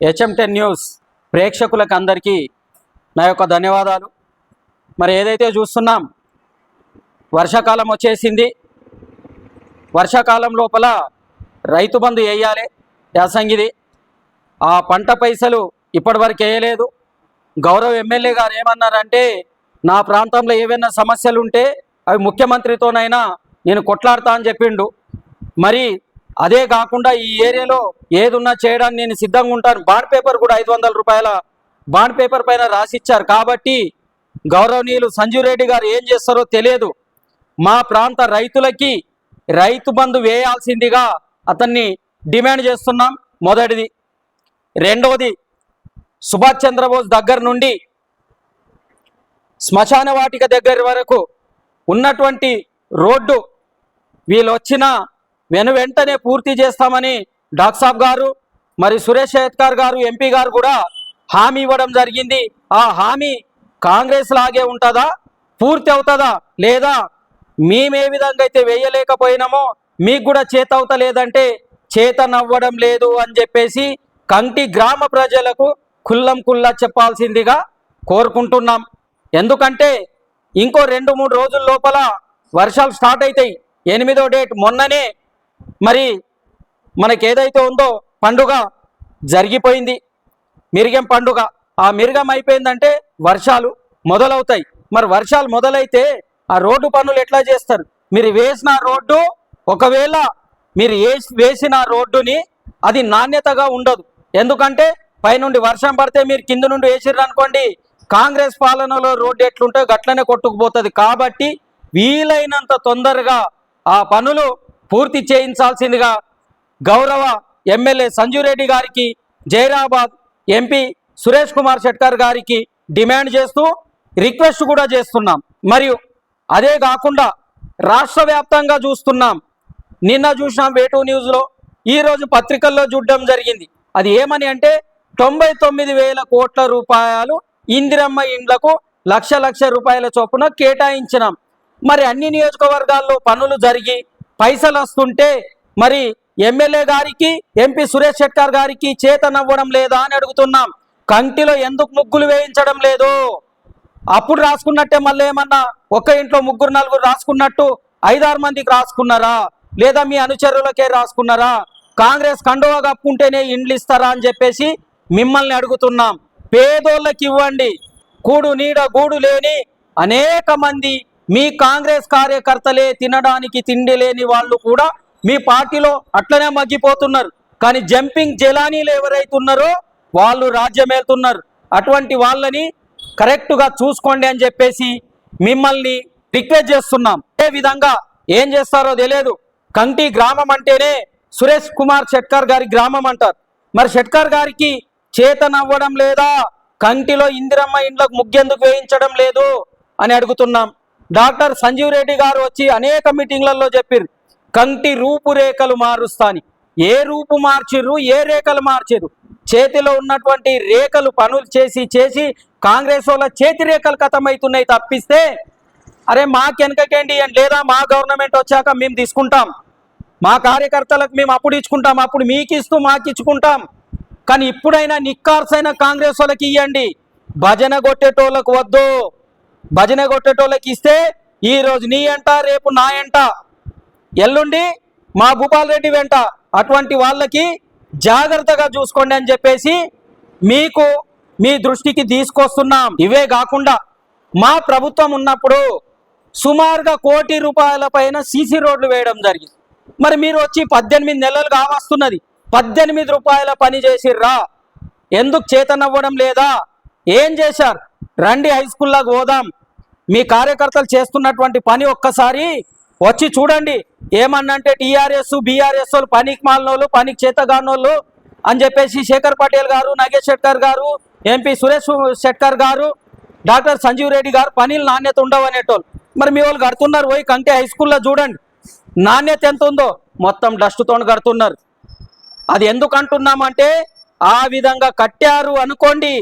HM ten news ప్రేక్షకులకు అందరికీ నా యొక్క ధన్యవాదాలు. మరి ఏదైతే చూస్తున్నాం వర్షాకాలం వచ్చేసింది. వర్షాకాలం లోపల రైతు బంధు వేయాలి. యాసంగిది. ఆ పంట పైసలు ఇప్పటివరకు వేయలేదు. గౌరవ ఎమ్మెల్యే గారు ఏమన్నారంటే నా ప్రాంతంలో ఏవైనా సమస్యలు ఉంటే అవి ముఖ్యమంత్రితోనైనా నేను కొట్లాడతా అని చెప్పిండు. మరి అదే కాకుండా ఈ ఏరియాలో ఏదున్నా చేయడానికి నేను సిద్ధంగా ఉంటాను. బాండ్ పేపర్ కూడా ఐదు వందల రూపాయల బాండ్ పేపర్ పైన రాసిచ్చారు. కాబట్టి గౌరవనీయులు సంజీవ్ రెడ్డి గారు ఏం చేస్తారో తెలియదు. మా ప్రాంత రైతులకి రైతు బంధు వేయాల్సిందిగా అతన్ని డిమాండ్ చేస్తున్నాం. మొదటిది. రెండవది సుభాష్ చంద్రబోస్ దగ్గర నుండి శ్మశాన వాటిక దగ్గర వరకు ఉన్నటువంటి రోడ్డు వీళ్ళు వచ్చిన వెను వెంటనే పూర్తి చేస్తామని డాక్టర్ సాబ్ గారు మరి సురేష్ షేత్కర్ గారు ఎంపీ గారు కూడా హామీ ఇవ్వడం జరిగింది. ఆ హామీ కాంగ్రెస్ లాగే ఉంటుందా? పూర్తి అవుతుందా? లేదా మేమే విధంగా అయితే వేయలేకపోయినామో మీకు కూడా చేత అవుతలేదంటే చేత నవ్వడం లేదు అని చెప్పేసి కంటి గ్రామ ప్రజలకు కుల్లం కుల్లా చెప్పాల్సిందిగా కోరుకుంటున్నాం. ఎందుకంటే ఇంకో రెండు మూడు రోజుల లోపల వర్షాలు స్టార్ట్ అవుతాయి ఎనిమిదో డేట్ మొన్ననే మరి మనకి ఏదైతే ఉందో పండుగ జరిగిపోయింది. మిరిగం పండుగ. ఆ మిరిగం అయిపోయిందంటే వర్షాలు మొదలవుతాయి. మరి వర్షాలు మొదలైతే ఆ రోడ్డు పనులు ఎట్లా చేస్తారు? మీరు వేసిన రోడ్డు ఒకవేళ మీరు వేసి వేసిన రోడ్డుని అది నాణ్యతగా ఉండదు. ఎందుకంటే పైనుండి వర్షం పడితే మీరు కింద నుండి వేసిర్రు అనుకోండి కాంగ్రెస్ పాలనలో రోడ్డు ఎట్లుంటే గట్లనే కొట్టుకుపోతుంది. కాబట్టి వీలైనంత తొందరగా ఆ పనులు పూర్తి చేయించాల్సిందిగా గౌరవ ఎమ్మెల్యే సంజురెడ్డి రెడ్డి గారికి జైరాబాద్ ఎంపీ సురేష్ కుమార్ షెట్కర్ గారికి డిమాండ్ చేస్తూ రిక్వెస్ట్ కూడా చేస్తున్నాం. మరియు అదే కాకుండా రాష్ట్ర వ్యాప్తంగా చూస్తున్నాం. నిన్న చూసినాం వేటూ న్యూస్లో ఈరోజు పత్రికల్లో చూడడం జరిగింది. అది ఏమని అంటే తొంభై తొమ్మిది వేల కోట్ల రూపాయలు ఇందిరమ్మ ఇండ్లకు లక్ష లక్ష రూపాయల చొప్పున కేటాయించినాం. మరి అన్ని నియోజకవర్గాల్లో పనులు జరిగి పైసలు వస్తుంటే మరి ఎమ్మెల్యే గారికి ఎంపీ సురేష్ శెట్టార్ గారికి చేత నవ్వడం లేదా అని అడుగుతున్నాం. కంటిలో ఎందుకు ముగ్గులు వేయించడం లేదు? అప్పుడు రాసుకున్నట్టే మళ్ళీ ఏమన్నా ఒక్క ఇంట్లో ముగ్గురు నలుగురు రాసుకున్నట్టు ఐదారు మందికి రాసుకున్నారా? లేదా మీ అనుచరులకే రాసుకున్నారా? కాంగ్రెస్ కండువా కప్పుకుంటేనే ఇండ్లు ఇస్తారా అని చెప్పేసి మిమ్మల్ని అడుగుతున్నాం. పేదోళ్ళకి ఇవ్వండి. కూడు నీడ గూడు లేని అనేక మంది మీ కాంగ్రెస్ కార్యకర్తలే తినడానికి తిండి లేని వాళ్ళు కూడా మీ పార్టీలో అట్లనే మగ్గిపోతున్నారు. కానీ జంపింగ్ జలానీలు ఎవరైతున్నారో వాళ్ళు రాజ్యమేలుతున్నారు అటువంటి వాళ్ళని కరెక్ట్గా చూసుకోండి అని చెప్పేసి మిమ్మల్ని రిక్వెస్ట్ చేస్తున్నాం. ఏ విధంగా? ఏం చేస్తారో తెలియదు. కంటి గ్రామం అంటేనే సురేష్ కుమార్ షెట్కర్ గారి గ్రామం అంటారు. మరి షెట్కర్ గారికి చేత నవ్వడం లేదా? కంటిలో ఇందిరమ్మ ఇండ్లకు ముగ్గెందుకు వేయించడం లేదు అని అడుగుతున్నాం. డాక్టర్ సంజీవ్ రెడ్డి గారు వచ్చి అనేక మీటింగ్లలో చెప్పారు కంటి రూపురేఖలు మారుస్తాని. ఏ రూపు మార్చిర్రు ఏ రేఖలు మార్చిర్రు? చేతిలో ఉన్నటువంటి రేఖలు పనులు చేసి చేసి కాంగ్రెస్ వాళ్ళ చేతి రేఖలు కథమవుతున్నాయి తప్పిస్తే అరే మాకెనకకేంటి అని లేదా మా గవర్నమెంట్ వచ్చాక మేము తీసుకుంటాం. మా కార్యకర్తలకు మేము అప్పుడు ఇచ్చుకుంటాం అప్పుడు మీకు ఇస్తూ మాకు ఇచ్చుకుంటాం. కానీ ఇప్పుడైనా నిక్కార్సైన కాంగ్రెస్ వాళ్ళకి ఇవ్వండి భజన కొట్టేటోళ్ళకు వద్దు. భజన కొట్టేటోళ్ళకి ఇస్తే ఈరోజు నీ ఎంట రేపు నా ఎంట. ఎల్లుండి మా భూపాల్ రెడ్డి వెంట అటువంటి వాళ్ళకి జాగ్రత్తగా చూసుకోండి అని చెప్పేసి మీకు మీ దృష్టికి తీసుకొస్తున్నాం. ఇవే కాకుండా మా ప్రభుత్వం ఉన్నప్పుడు సుమారుగా కోటి రూపాయల పైన సీసీ రోడ్లు వేయడం జరిగింది. మరి మీరు వచ్చి పద్దెనిమిది నెలలు కావస్తున్నది. పద్దెనిమిది రూపాయల పని చేసిర్రా? ఎందుకు చేతనవ్వడం లేదా? ఏం చేశారు? రండి హై స్కూల్లోకి పోదాం. మీ కార్యకర్తలు చేస్తున్నటువంటి పని ఒక్కసారి వచ్చి చూడండి. ఏమన్నంటే టీఆర్ఎస్ బీఆర్ఎస్ వాళ్ళు పనికి మాలినోళ్ళు పనికి చేతగానోళ్ళు అని చెప్పేసి శేఖర్ పటేల్ గారు నాగేష్ షెట్కర్ గారు ఎంపీ సురేష్ షెట్కర్ గారు డాక్టర్ సంజీవ్ రెడ్డి గారు పనిలు నాణ్యత ఉండవు అనేటోళ్ళు మరి మీ వాళ్ళు కడుతున్నారు పోయి కంటే హై స్కూల్లో చూడండి. నాణ్యత ఎంత ఉందో? మొత్తం డస్ట్తో కడుతున్నారు. అది ఎందుకు అంటున్నామంటే ఆ విధంగా కట్టారు అనుకోండి.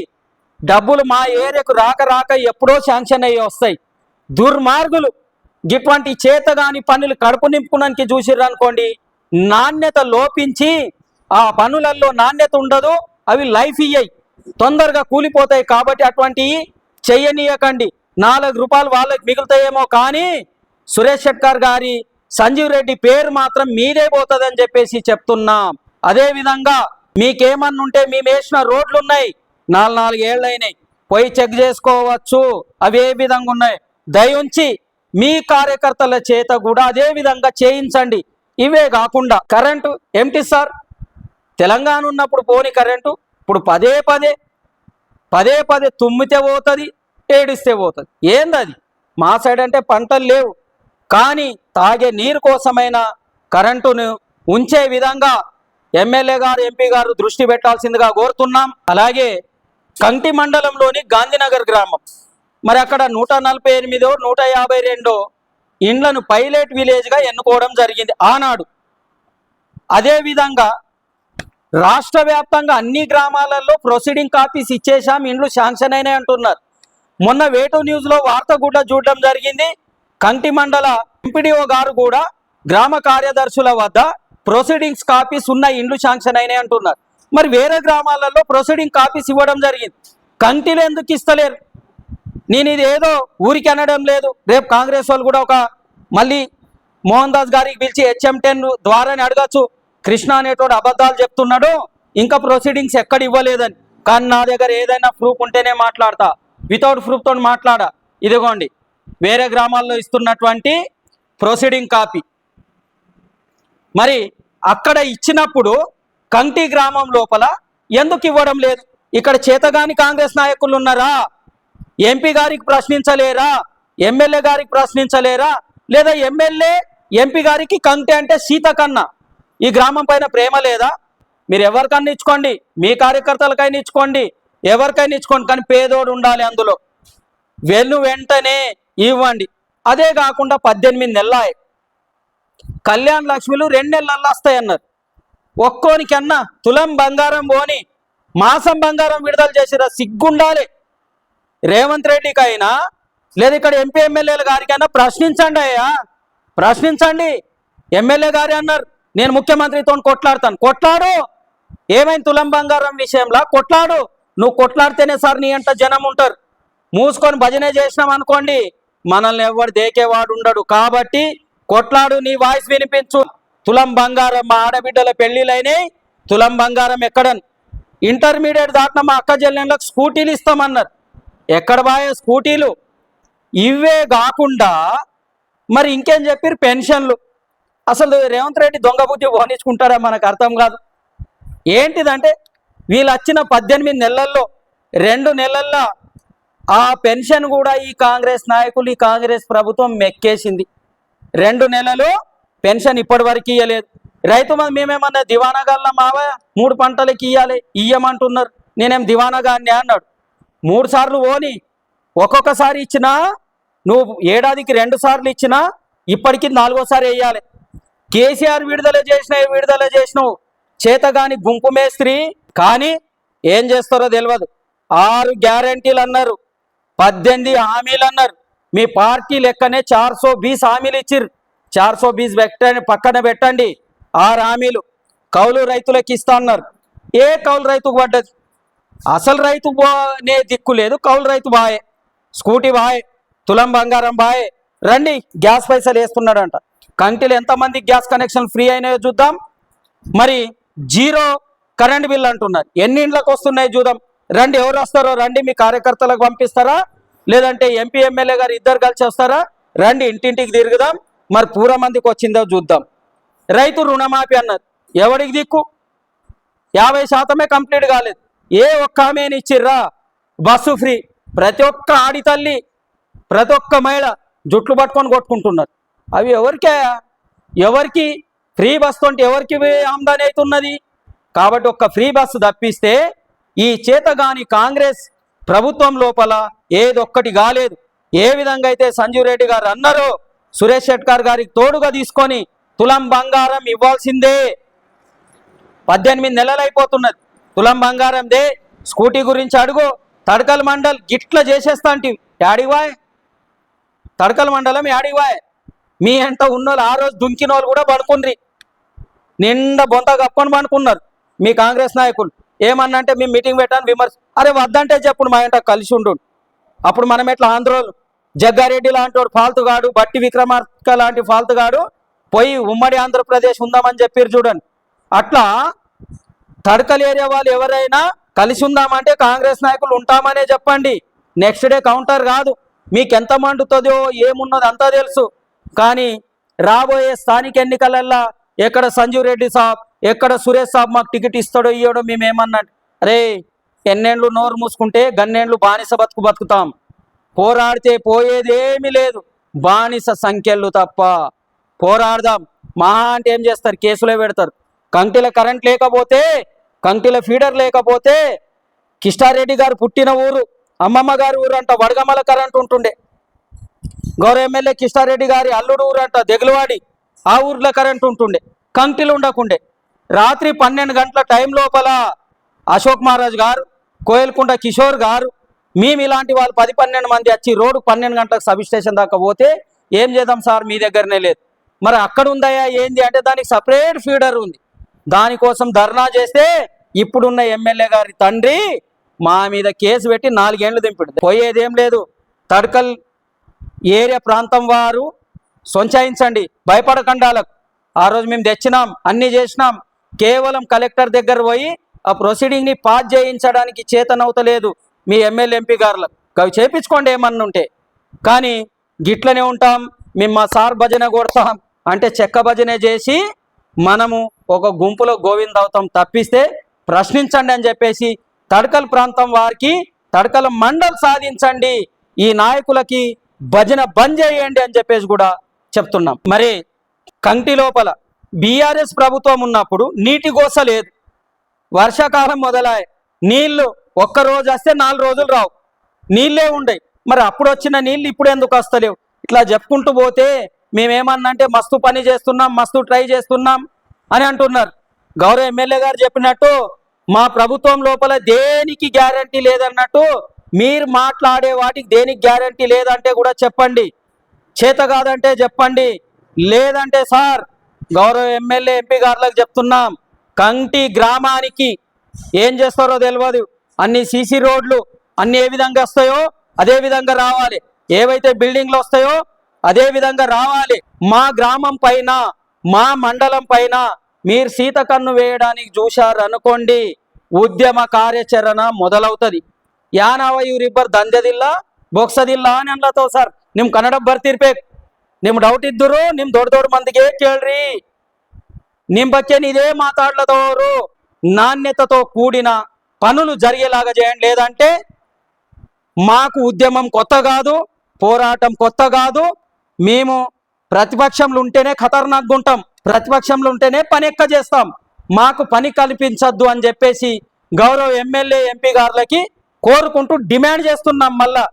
డబ్బులు మా ఏరియాకు రాక రాక ఎప్పుడో శాంక్షన్ అయ్యి వస్తాయి. దుర్మార్గులు ఇటువంటి చేతగాని పనులు కడుపు నింపుకోవడానికి చూసిర్రు అనుకోండి నాణ్యత లోపించి ఆ పనులలో నాణ్యత ఉండదు అవి లైఫ్ ఇయ్యాయి. తొందరగా కూలిపోతాయి కాబట్టి అటువంటివి చెయ్యనీయకండి నాలుగు రూపాయలు వాళ్ళకి మిగులుతాయేమో కానీ సురేష్ షెట్కర్ గారి సంజీవ్ రెడ్డి పేరు మాత్రం మీదే పోతుందని చెప్పేసి చెప్తున్నాం. అదేవిధంగా మీకేమన్నుంటే మేము వేసిన రోడ్లు ఉన్నాయి నాలుగు నాలుగు ఏళ్ళు అయినాయి పోయి చెక్ చేసుకోవచ్చు. అవి ఏ విధంగా ఉన్నాయి? దయుంచి మీ కార్యకర్తల చేత కూడా అదే విధంగా చేయించండి. ఇవే కాకుండా కరెంటు ఏమిటి సార్? తెలంగాణ ఉన్నప్పుడు పోని కరెంటు ఇప్పుడు పదే పదే పదే పదే తుమ్మితే పోతుంది ఏడిస్తే పోతుంది. ఏందది? మా సైడ్ అంటే పంటలు లేవు. కానీ తాగే నీరు కోసమైనా కరెంటును ఉంచే విధంగా ఎమ్మెల్యే గారు ఎంపీ గారు దృష్టి పెట్టాల్సిందిగా కోరుతున్నాం. అలాగే కంటి మండలంలోని గాంధీనగర్ గ్రామం. మరి అక్కడ నూట నలభై ఎనిమిదో నూట యాభై రెండో ఇండ్లను పైలట్ విలేజ్గా ఎన్నుకోవడం జరిగింది ఆనాడు. అదేవిధంగా రాష్ట్ర వ్యాప్తంగా అన్ని గ్రామాలలో ప్రొసీడింగ్ కాపీస్ ఇచ్చేశాం ఇండ్లు శాంక్షన్ అయినాయి అంటున్నారు. మొన్న వేటూ న్యూస్లో వార్త కూడా చూడడం జరిగింది. కంటి మండల ఎంపీడీఓ గారు కూడా గ్రామ కార్యదర్శుల వద్ద ప్రొసీడింగ్స్ కాపీస్ ఉన్న ఇండ్లు శాంక్షన్ అయినాయి అంటున్నారు. మరి వేరే గ్రామాలలో ప్రొసీడింగ్ కాపీస్ ఇవ్వడం జరిగింది. కంటిలో ఎందుకు ఇస్తలేరు? నేను ఇది ఏదో ఊరికి అనడం లేదు. రేపు కాంగ్రెస్ వాళ్ళు కూడా ఒక మళ్ళీ మోహన్ దాస్ గారికి పిలిచి హెచ్ఎం టెన్ ద్వారానే అడగచ్చు. కృష్ణ అనేటోడు అబద్ధాలు చెప్తున్నాడు. ఇంకా ప్రొసీడింగ్స్ ఎక్కడ ఇవ్వలేదని. కానీ నా దగ్గర ఏదైనా ప్రూఫ్ ఉంటేనే మాట్లాడతా. వితౌట్ ప్రూఫ్తో మాట్లాడా. ఇదిగోండి. వేరే గ్రామాల్లో ఇస్తున్నటువంటి ప్రొసీడింగ్ కాపీ. మరి అక్కడ ఇచ్చినప్పుడు కంటి గ్రామం లోపల ఎందుకు ఇవ్వడం లేదు? ఇక్కడ చేతగాని కాంగ్రెస్ నాయకులు ఉన్నారా? ఎంపీ గారికి ప్రశ్నించలేరా? ఎమ్మెల్యే గారికి ప్రశ్నించలేరా? లేదా ఎమ్మెల్యే ఎంపీ గారికి కంటి అంటే సీత కన్నా? ఈ గ్రామం పైన ప్రేమ లేదా? మీరు ఎవరికన్నా ఇచ్చుకోండి మీ కార్యకర్తలకైనా ఇచ్చుకోండి ఎవరికైనా ఇచ్చుకోండి కానీ పేదోడు ఉండాలి అందులో. వెన్ను వెంటనే ఇవ్వండి. అదే కాకుండా పద్దెనిమిది నెలలాయి కళ్యాణ్ లక్ష్మిలు రెండు నెలల్లో వస్తాయన్నారు ఒక్కోనికన్నా తులం బంగారం పోని మాసం బంగారం విడుదల చేసిరా సిగ్గుండాలి. రేవంత్ రెడ్డికి అయినా లేదా ఇక్కడ ఎంపీ ఎమ్మెల్యేల గారికైనా ప్రశ్నించండి అయ్యా. ప్రశ్నించండి. ఎమ్మెల్యే గారి అన్నారు. నేను ముఖ్యమంత్రితో కొట్లాడతాను. కొట్లాడు. ఏమైంది తులం బంగారం విషయంలో? కొట్లాడు. నువ్వు కొట్లాడితేనే సార్ నీ అంట జనం ఉంటారు. మూసుకొని భజనే చేసినాం అనుకోండి మనల్ని ఎవరు దేకేవాడు ఉండడు. కాబట్టి కొట్లాడు నీ వాయిస్ వినిపించు. తులం బంగారం మా ఆడబిడ్డల పెళ్ళిలైనాయి తులం బంగారం ఎక్కడని? ఇంటర్మీడియట్ దాటిన మా అక్క చెల్లెళ్ళకి స్కూటీలు ఇస్తామన్నారు. ఎక్కడ బాయే స్కూటీలు? ఇవే కాకుండా మరి ఇంకేం చెప్పారు పెన్షన్లు? అసలు రేవంత్ రెడ్డి దొంగ బుద్ధి పోనించుకుంటారా మనకు అర్థం కాదు. ఏంటిదంటే వీళ్ళు వచ్చిన పద్దెనిమిది నెలల్లో రెండు నెలల్లో ఆ పెన్షన్ కూడా ఈ కాంగ్రెస్ నాయకులు ఈ కాంగ్రెస్ ప్రభుత్వం మెక్కేసింది. రెండు నెలలు పెన్షన్ ఇప్పటి వరకు ఇవ్వలేదు రైతు మంది మేమేమన్నా దివానాగాళ్ళ మావ? మూడు పంటలకి ఇవ్వాలి ఇయ్యమంటున్నారు. నేనేం దివానాగాన్ని అన్నాడు. మూడు సార్లు ఓని ఒక్కొక్కసారి ఇచ్చినా నువ్వు ఏడాదికి రెండు సార్లు ఇచ్చినా ఇప్పటికి నాలుగోసారి వేయాలి కేసీఆర్ విడుదల చేసిన విడుదల చేసినావు చేతగాని గుంపు మేస్త్రి కానీ ఏం చేస్తారో తెలియదు ఆరు గ్యారంటీలు అన్నారు పద్దెనిమిది హామీలు అన్నారు. మీ పార్టీ లెక్కనే చార్సో బీస్ హామీలు ఇచ్చిర్రు. చార్ సో బీస్ పెట్టండి పక్కన పెట్టండి. ఆరు హామీలు కౌలు రైతులకు ఇస్తా అన్నారు. ఏ కౌలు రైతుకు పడ్డది? అసలు రైతు బానే దిక్కు లేదు కౌలు రైతు బాయే. స్కూటీ బాయే తులం బంగారం బాయే. రండి గ్యాస్ పైసలు వేస్తున్నాడంట. కంటిలో ఎంతమంది గ్యాస్ కనెక్షన్ ఫ్రీ అయినాయో చూద్దాం. మరి జీరో కరెంట్ బిల్ అంటున్నారు. ఎన్ని ఇండ్లకు వస్తున్నాయి చూద్దాం. రండి ఎవరు వస్తారో రండి మీ కార్యకర్తలకు పంపిస్తారా? లేదంటే ఎంపీ ఎమ్మెల్యే గారు ఇద్దరు కలిసి వస్తారా? రండి ఇంటింటికి తిరుగుదాం. మరి పూర మందికి వచ్చిందో చూద్దాం. రైతు రుణమాఫీ అన్నారు ఎవడికి దిక్కు? యాభై శాతమే కంప్లీట్ కాలేదు. ఏ ఒక్క ఆమెని ఇచ్చిర్రా? Bus free. ప్రతి ఒక్క ఆడి తల్లి ప్రతి ఒక్క మహిళ జుట్లు పట్టుకొని కొట్టుకుంటున్నారు. అవి ఎవరికే? ఎవరికి? ఫ్రీ బస్సు అంటే ఎవరికి ఆమ్దాని అవుతున్నది? కాబట్టి ఒక్క ఫ్రీ బస్సు తప్పిస్తే ఈ చేతగాని కాంగ్రెస్ ప్రభుత్వం లోపల ఏదొక్కటి కాలేదు. ఏ విధంగా అయితే సంజీవ్ రెడ్డి గారు అన్నారో సురేష్ షెట్కర్ గారికి తోడుగా తీసుకొని తులం బంగారం ఇవ్వాల్సిందే. పద్దెనిమిది నెలలు అయిపోతున్నది. తులం బంగారం దే స్కూటీ గురించి అడుగు. తడకల్ మండల్ గిట్ల చేసేస్తా అంటే యాడివాయ్ తడకల్ మండలం యాడివాయ్ మీ అంట ఉన్నోళ్ళు ఆ రోజు దుంకిన వాళ్ళు కూడా పడుకుండ్రి. నిండా బొంత కప్పుకొని పడుకున్నారు మీ కాంగ్రెస్ నాయకులు. ఏమన్నా అంటే మేము మీటింగ్ పెట్టాను విమర్శ అరే వద్దంటే చెప్పుడు మా ఇంట కలిసి ఉండు. అప్పుడు మనం ఎట్లా ఆంధ్రోళ్ళు? జగ్గారెడ్డి లాంటి వాడు ఫాల్తుగాడు బట్టి విక్రమార్క లాంటి ఫాల్తుగాడు పోయి ఉమ్మడి ఆంధ్రప్రదేశ్ ఉందామని చెప్పారు చూడండి. అట్లా తడకల్ ఏరియా వాళ్ళు ఎవరైనా కలిసి ఉందామంటే కాంగ్రెస్ నాయకులు ఉంటామనే చెప్పండి. నెక్స్ట్ డే కౌంటర్ కాదు. మీకు ఎంత మండుతుందో ఏమున్నదో అంతా తెలుసు. కానీ రాబోయే స్థానిక ఎన్నికలల్లా ఎక్కడ సంజీవ్ రెడ్డి సాబ్ ఎక్కడ సురేష్ సాబ్ మాకు టికెట్ ఇస్తాడో ఇయ్యడో మేమేమన్నా? అరే ఎన్నేళ్ళు నోరు మూసుకుంటే గన్నేళ్ళు బానిస బతుకు బతుకుతాం. పోరాడితే పోయేదేమీ లేదు. బానిస సంఖ్యలు తప్ప. పోరాడదాం. మహా అంటే ఏం చేస్తారు? కేసులే పెడతారు. కంకిల కరెంట్ లేకపోతే కంకిల ఫీడర్ లేకపోతే కిష్టారెడ్డి గారు పుట్టిన ఊరు అమ్మమ్మ గారి ఊరు అంట వడగమల కరెంట్ ఉంటుండే. గౌరవ ఎమ్మెల్యే కిష్టారెడ్డి గారి అల్లుడు ఊరు అంట దెగులవాడి ఆ ఊర్లో కరెంట్ ఉంటుండే. కంకిలు ఉండకుండే. రాత్రి పన్నెండు గంటల టైం లోపల అశోక్ మహారాజ్ గారు కోయల్కుంట కిషోర్ గారు మేము ఇలాంటి వాళ్ళు పది పన్నెండు మంది వచ్చి రోడ్డు పన్నెండు గంటలకు సబ్ స్టేషన్ దాకా పోతే ఏం చేద్దాం సార్? మీ దగ్గరనే లేదు. మరి అక్కడ ఉందయ్యా ఏంది అంటే దానికి సపరేట్ ఫీడర్ ఉంది. దానికోసం ధర్నా చేస్తే ఇప్పుడున్న ఎమ్మెల్యే గారి తండ్రి మా మీద కేసు పెట్టి నాలుగేళ్ళు దింపిడు. పోయేదేం లేదు. తడకల్ ఏరియా ప్రాంతం వారు సొంచాయించండి. భయపడకండాలకు. ఆ రోజు మేము తెచ్చినాం అన్నీ చేసినాం. కేవలం కలెక్టర్ దగ్గర పోయి ఆ ప్రొసీడింగ్ని పాస్ చేయించడానికి చేతనవుతలేదు. మీ ఎమ్మెల్యే ఎంపీ గారులకు అవి చేపించుకోండి ఏమన్నా ఉంటే. కానీ గిట్లనే ఉంటాం మేము మా సార్ భజన కొడతాం అంటే చెక్క భజన చేసి మనము ఒక గుంపులో గోవింద అవుతాం తప్పిస్తే ప్రశ్నించండి అని చెప్పేసి తడకల ప్రాంతం వారికి తడకల మండల్ సాధించండి ఈ నాయకులకి భజన బంద్ చేయండి అని చెప్పేసి కూడా చెప్తున్నాం. మరి కంటి లోపల బీఆర్ఎస్ ప్రభుత్వం ఉన్నప్పుడు నీటి గోస లేదు. వర్షాకాలం మొదలాయి. నీళ్ళు ఒక్క రోజు వస్తే నాలుగు రోజులు రావు. నీళ్ళే ఉండయి. మరి అప్పుడు వచ్చిన నీళ్ళు ఇప్పుడు ఎందుకు వస్తలేవు? ఇట్లా చెప్పుకుంటూ పోతే మేమేమన్నంటే మస్తు పని చేస్తున్నాం మస్తు ట్రై చేస్తున్నాం అని అంటున్నారు. గౌరవ ఎమ్మెల్యే గారు చెప్పినట్టు మా ప్రభుత్వం లోపల దేనికి గ్యారంటీ లేదన్నట్టు మీరు మాట్లాడే వాటికి దేనికి గ్యారంటీ లేదంటే కూడా చెప్పండి. చేత కాదంటే చెప్పండి. లేదంటే సార్ గౌరవ ఎమ్మెల్యే ఎంపీ గారులకు చెప్తున్నాం. కంటి గ్రామానికి ఏం చేస్తారో తెలియదు అన్ని సీసీ రోడ్లు అన్ని ఏ విధంగా వస్తాయో అదే విధంగా రావాలి ఏవైతే బిల్డింగ్లు వస్తాయో అదే విధంగా రావాలి మా గ్రామం పైన మా మండలం పైన మీరు సీత కన్ను వేయడానికి చూశారు అనుకోండి ఉద్యమ కార్యాచరణ మొదలవుతుంది ಯಾನವ ಇವರಿಬ್ಬರು ದಂಧೆದಿಲ್ಲ ಬೊಕ್ಸದಿಲ್ಲ అని ಅನ್ಲತ್ತವ ಸರ್ ನಿಮ್ ಕನ್ನಡ ಬರ್ತಿರ್ಬೇಕು ನಿಮ್ ಡೌಟ್ ಇದ್ದರು ನಿಮ್ ದೊಡ್ಡ ದೊಡ್ಡ ಮಂದಿಗೆ ಕೇಳ್ರಿ నిమ్ బచ్చే ఇదే మాట్లాడలదోరు నాణ్యతతో కూడిన పనులు జరిగేలాగా చేయండి. లేదంటే మాకు ఉద్యమం కొత్త కాదు పోరాటం కొత్త కాదు. మేము ప్రతిపక్షంలో ఉంటేనే ఖతర్నాక్ ఉంటాం. ప్రతిపక్షంలో ఉంటేనే పని ఎక్క చేస్తాం. మాకు పని కల్పించద్దు అని చెప్పేసి గౌరవ ఎమ్మెల్యే ఎంపీ గారులకి కోరుకుంటూ డిమాండ్ చేస్తున్నాం మళ్ళా.